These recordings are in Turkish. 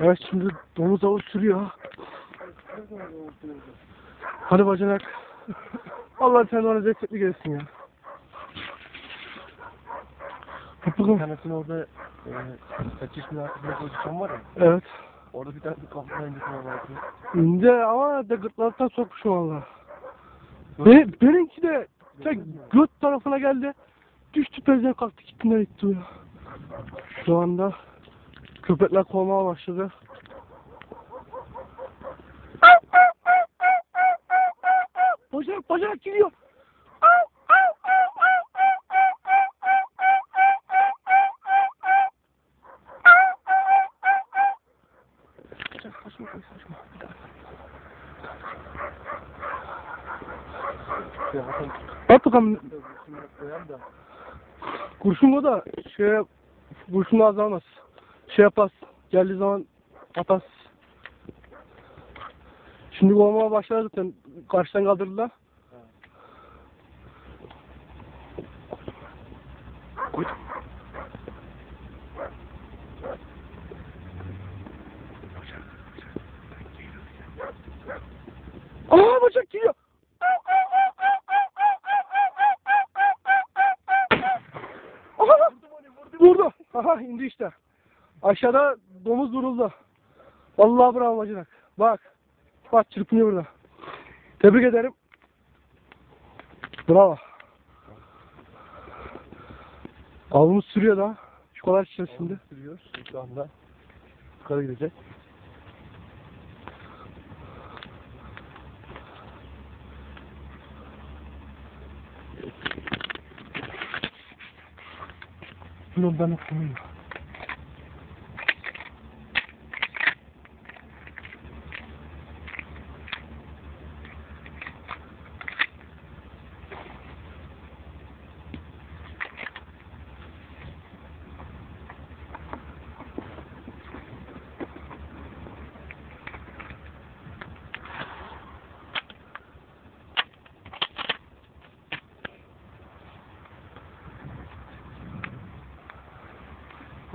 Evet şimdi domuz avı sürüyor. Hadi bacanak. Allah sen bana destekli gelsin ya. Bir Kapıkım. tanesini orada e, kaçış münasebine pozisyon var ya. Evet. Orada bir tane kapıdan öncesine bakıyor. İnce ama da gırtlaktan sokmuş valla. Be benimki de tek göt tarafına geldi. Düştü pezevenk kalktı gitti nereye gitti o ya. Şu anda köpekler kovmaya başladı. Bacanak bacanak gidiyor. Kaçma kaçma. Bakın At bakalım. Kurşun o da şey kurşunu azalmaz. Şey yapaz. Geldiği zaman atas. Şimdi olmaya başladı zaten. Karşıdan kaldırdılar. Koydum. Aa bacak geliyor. Vurdu. Aha indi işte. Aşağıda domuz vuruldu. Vallahi bravo bacanak. Bak. Bak çırpınıyor burada. Tebrik ederim. Bravo. Avımız sürüyor daha. Şu kadar içerisinde. Sürüyor şu anda. Yukarı gidecek. Dur ben okuyayım.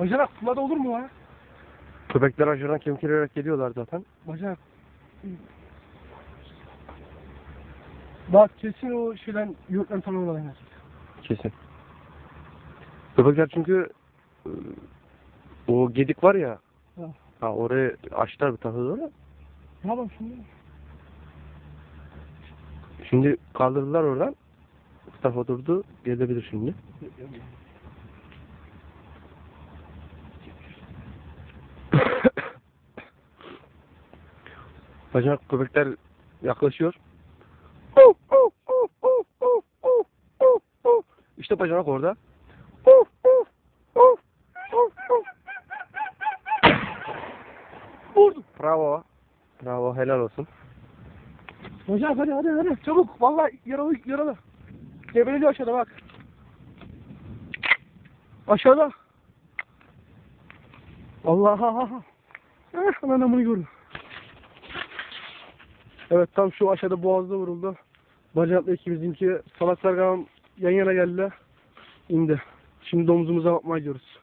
Bacanak kulada olur mu ya? Köpekler aşağıdan kemkirerek geliyorlar zaten. Bacanak. Bak kesin o şeyden yurttan tanımladan gelecek. Kesin. Köpekler çünkü e, o gedik var ya. Ha. Ha oraya açtılar bir takıldı da. Ne yapalım şimdi? Şimdi kaldırdılar oradan. Mustafa durdu. Gelebilir şimdi. Bacak köpekler yaklaşıyor. İşte bacanak orada. Vurdum. Bravo. Bravo helal olsun. Bacanak hadi hadi hadi çabuk. Vallahi yaralı yaralı. Gebeledi aşağıda bak. Aşağıda. Allah. Eh bunu gördüm. Evet tam şu aşağıda boğazda vuruldu. Bacakla ikimizinki salaklar yan yana geldiler. İndi. Şimdi domuzumuza bakmaya gidiyoruz.